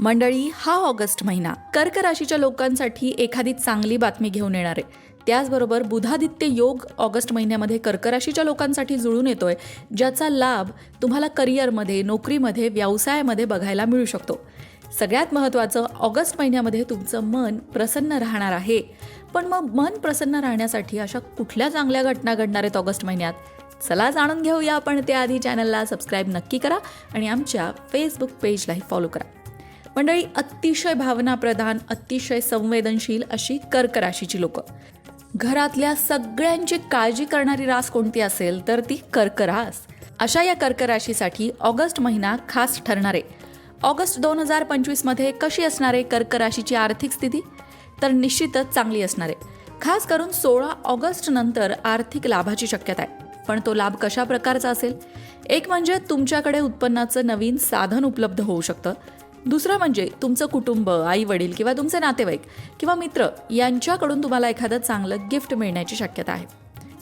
मंडळी हा ऑगस्ट महिना कर्क राशीच्या लोकांसाठी एखादी चांगली बातमी घेऊन येणार आहे. त्याचबरोबर बुधादित्य योग ऑगस्ट महिन्यामध्ये कर्क राशीच्या लोकांसाठी जुळून येतोय ज्याचा लाभ तुम्हाला करिअरमध्ये नोकरीमध्ये व्यवसायामध्ये बघायला मिळू शकतो. सगळ्यात महत्त्वाचं ऑगस्ट महिन्यामध्ये तुमचं मन प्रसन्न राहणार आहे. पण मग मन प्रसन्न राहण्यासाठी अशा कुठल्या चांगल्या घटना घडणार आहेत ऑगस्ट महिन्यात? चला जाणून घेऊया आपण. त्याआधी चॅनलला सबस्क्राईब नक्की करा आणि आमच्या फेसबुक पेजलाही फॉलो करा. मंडळी अतिशय भावनाप्रधान अतिशय संवेदनशील अशी कर्क राशीची लोक. घरातल्या सगळ्यांची काळजी करणारी रास कोणती असेल तर ती कर्क रास. अशा या कर्क राशीसाठी ऑगस्ट महिना खास ठरणार. आहे ऑगस्ट दोन हजार पंचवीसमध्ये कशी असणार आहे कर्क राशीची आर्थिक स्थिती? तर निश्चितच चांगली असणार. आहे खास करून सोळा ऑगस्ट नंतर आर्थिक लाभाची शक्यता आहे. पण तो लाभ कशा प्रकारचा असेल? एक म्हणजे तुमच्याकडे उत्पन्नाचं नवीन साधन उपलब्ध होऊ शकतं. दुसरं म्हणजे तुमचं कुटुंब आई वडील किंवा तुमचे नातेवाईक किंवा मित्र यांच्याकडून तुम्हाला एखादं चांगलं गिफ्ट मिळण्याची शक्यता आहे.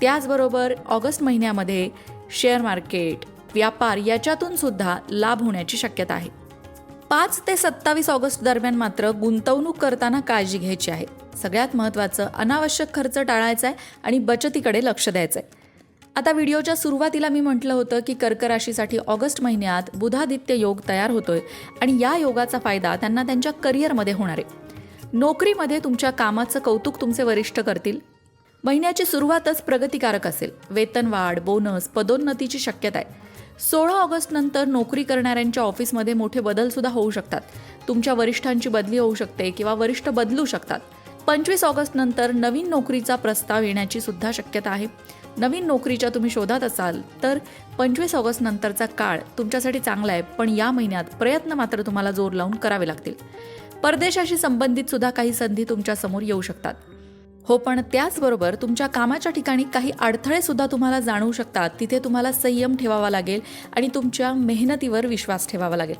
त्याचबरोबर ऑगस्ट महिन्यामध्ये शेअर मार्केट व्यापार याच्यातून सुद्धा लाभ होण्याची शक्यता आहे. पाच ते सत्तावीस ऑगस्ट दरम्यान मात्र गुंतवणूक करताना काळजी घ्यायची आहे. सगळ्यात महत्त्वाचं अनावश्यक खर्च टाळायचा आहे आणि बचतीकडे लक्ष द्यायचं आहे. आता व्हिडिओच्या सुरुवातीला मी म्हटलं होतं की कर्क राशीसाठी ऑगस्ट महिन्यात बुधादित्य योग तयार होतोय आणि या योगाचा फायदा त्यांना त्यांच्या करिअरमध्ये होणार आहे. नोकरीमध्ये तुमच्या कामाचं कौतुक तुमचे वरिष्ठ करतील. महिन्याची सुरुवातच प्रगतिकारक असेल. वेतनवाढ बोनस पदोन्नतीची शक्यता आहे. सोळा ऑगस्ट नंतर नोकरी करणाऱ्यांच्या ऑफिसमध्ये मोठे बदल सुद्धा होऊ शकतात. तुमच्या वरिष्ठांची बदली होऊ शकते किंवा वरिष्ठ बदलू शकतात. पंचवीस ऑगस्ट नंतर नवीन नोकरीचा प्रस्ताव येण्याची सुद्धा शक्यता आहे. नवीन नोकरीच्या तुम्ही शोधात असाल तर पंचवीस ऑगस्ट नंतरचा काळ तुमच्यासाठी चांगला आहे पण या महिन्यात प्रयत्न मात्र तुम्हाला जोर लावून करावे लागतील. परदेशाशी संबंधित सुद्धा काही संधी तुमच्यासमोर येऊ शकतात. हो पण त्याचबरोबर तुमच्या कामाच्या ठिकाणी काही अडथळे सुद्धा तुम्हाला जाणवू शकतात तिथे तुम्हाला संयम ठेवावा लागेल आणि तुमच्या मेहनतीवर विश्वास ठेवावा लागेल.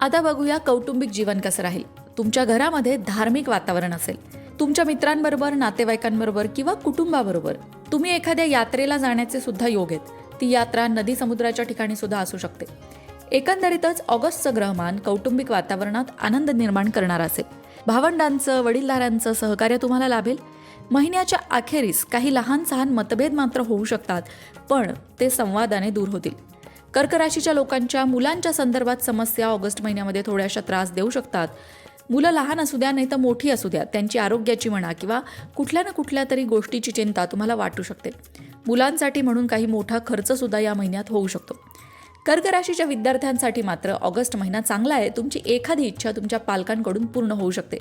आता बघूया कौटुंबिक जीवन कसं राहील. तुमच्या घरामध्ये धार्मिक वातावरण असेल. तुमच्या मित्रांबरोबर नातेवाईकांबरोबर किंवा कुटुंबाबरोबर तुम्ही एखाद्या यात्रेला जाण्याचे सुद्धा योग आहेत. ती यात्रा नदी समुद्राच्या ठिकाणी सुद्धा असू शकते. एकंदरीतच ऑगस्टचं ग्रहमान कौटुंबिक वातावरणात आनंद निर्माण करणार असेल. भावंडांचं वडीलधाऱ्यांचं सहकार्य तुम्हाला लाभेल. महिन्याच्या अखेरीस काही लहान सहान मतभेद मात्र होऊ शकतात पण ते संवादाने दूर होतील. कर्क राशीच्या लोकांच्या मुलांच्या संदर्भात समस्या ऑगस्ट महिन्यामध्ये थोड्याशा त्रास देऊ शकतात. मुलं लहान असू द्या नाही तर मोठी असू द्या त्यांची आरोग्याची म्हणा किंवा कुठल्या ना कुठल्या तरी गोष्टीची चिंता तुम्हाला वाटू शकते. मुलांसाठी म्हणून काही मोठा खर्चसुद्धा या महिन्यात होऊ शकतो. कर्क राशीच्या विद्यार्थ्यांसाठी मात्र ऑगस्ट महिना चांगला आहे तुमची एखादी इच्छा तुमच्या पालकांकडून पूर्ण होऊ शकते.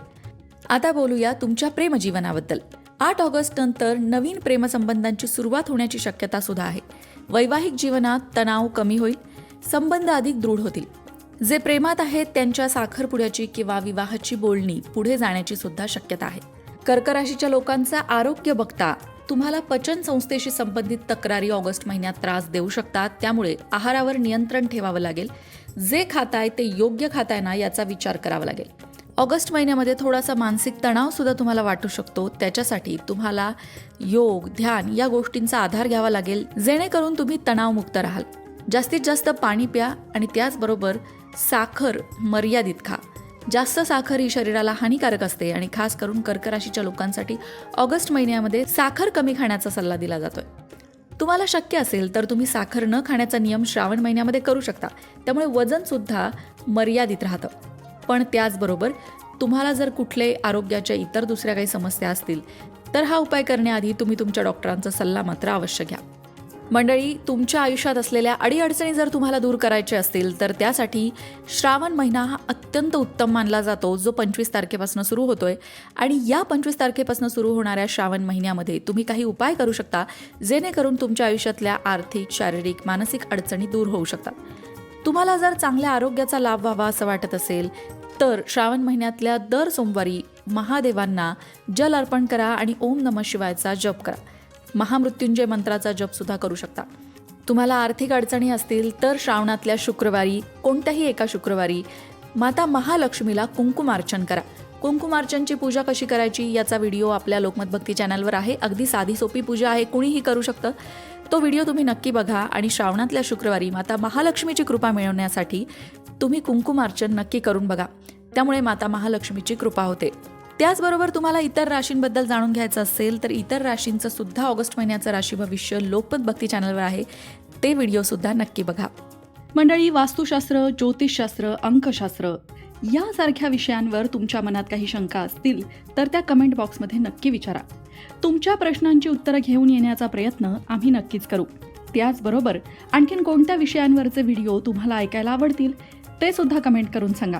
आता बोलूया तुमच्या प्रेमजीवनाबद्दल. आठ ऑगस्ट नंतर नवीन प्रेमसंबंधांची सुरुवात होण्याची शक्यता सुद्धा आहे. वैवाहिक जीवनात तणाव कमी होईल संबंध अधिक दृढ होतील. जे प्रेमात आहेत त्यांच्या साखरपुड्याची किंवा विवाहाची बोलणी पुढे जाण्याची सुद्धा शक्यता आहे. कर्कराशीच्या लोकांचा आरोग्य बघता तुम्हाला पचन संस्थेशी संबंधित तक्रारी ऑगस्ट महिन्यात त्रास देऊ शकतात त्यामुळे आहारावर नियंत्रण ठेवावं लागेल. जे खाताय ते योग्य खाताय ना याचा विचार करावा लागेल. ऑगस्ट महिन्यामध्ये थोडासा मानसिक तणाव सुद्धा तुम्हाला वाटू शकतो त्याच्यासाठी तुम्हाला योग ध्यान या गोष्टींचा आधार घ्यावा लागेल जेणेकरून तुम्ही तणावमुक्त राहाल. जास्तीत जास्त पाणी प्या आणि त्याचबरोबर साखर मर्यादित खा. जास्त साखर ही शरीराला हानिकारक असते आणि खास करून कर्क राशीच्या लोकांसाठी ऑगस्ट महिन्यामध्ये साखर कमी खाण्याचा सल्ला दिला जातोय. तुम्हाला शक्य असेल तर तुम्ही साखर न खाण्याचा नियम श्रावण महिन्यामध्ये करू शकता. त्यामुळे वजनसुद्धा मर्यादित राहतं. पण त्याचबरोबर तुम्हाला जर कुठले आरोग्याच्या इतर दुसऱ्या काही समस्या असतील तर हा उपाय करण्याआधी तुम्ही तुमच्या डॉक्टरांचा सल्ला मात्र अवश्य घ्या. मंडळी तुमच्या आयुष्यात असलेल्या अडीअडचणी जर तुम्हाला दूर करायच्या असतील तर त्यासाठी श्रावण महिना हा अत्यंत उत्तम मानला जातो जो पंचवीस तारखेपासून सुरू होतोय. आणि या पंचवीस तारखेपासून सुरू होणाऱ्या श्रावण महिन्यामध्ये तुम्ही काही उपाय करू शकता जेणेकरून तुमच्या आयुष्यातल्या आर्थिक शारीरिक मानसिक अडचणी दूर होऊ शकतात. तुम्हाला जर चांगल्या आरोग्याचा लाभ व्हावा असं वाटत असेल तर श्रावण महिन्यातल्या दर सोमवारी महादेवांना जल अर्पण करा आणि ओम नम शिवायचा जप करा. महामृत्युंजय मंत्राचा जपसुद्धा करू शकता. तुम्हाला आर्थिक अडचणी असतील तर श्रावणातल्या शुक्रवारी कोणत्याही एका शुक्रवारी माता महालक्ष्मीला कुंकुमार्चन करा. कुंकुमार्चनची पूजा कशी करायची याचा व्हिडिओ आपल्या लोकमत भक्ती चॅनलवर आहे. अगदी साधी सोपी पूजा आहे कुणीही करू शकतं. तो व्हिडिओ तुम्ही नक्की बघा आणि श्रावणातल्या शुक्रवारी माता महालक्ष्मीची कृपा मिळवण्यासाठी तुम्ही कुंकुमार्चन नक्की करून बघा. त्यामुळे माता महालक्ष्मीची कृपा होते. त्याचबरोबर तुम्हाला इतर राशींबद्दल जाणून घ्यायचं असेल तर इतर राशींचं सुद्धा ऑगस्ट महिन्याचं राशी भविष्य लोकमत भक्ती चॅनलवर आहे. ते व्हिडिओ सुद्धा नक्की बघा. मंडळी वास्तुशास्त्र ज्योतिषशास्त्र अंकशास्त्र यासारख्या विषयांवर तुमच्या मनात काही शंका असतील तर त्या कमेंट बॉक्समध्ये नक्की विचारा. तुमच्या प्रश्नांची उत्तरं घेऊन येण्याचा प्रयत्न आम्ही नक्कीच करू. त्याचबरोबर आणखीन कोणत्या विषयांवरचे व्हिडिओ तुम्हाला ऐकायला आवडतील ते सुद्धा कमेंट करून सांगा.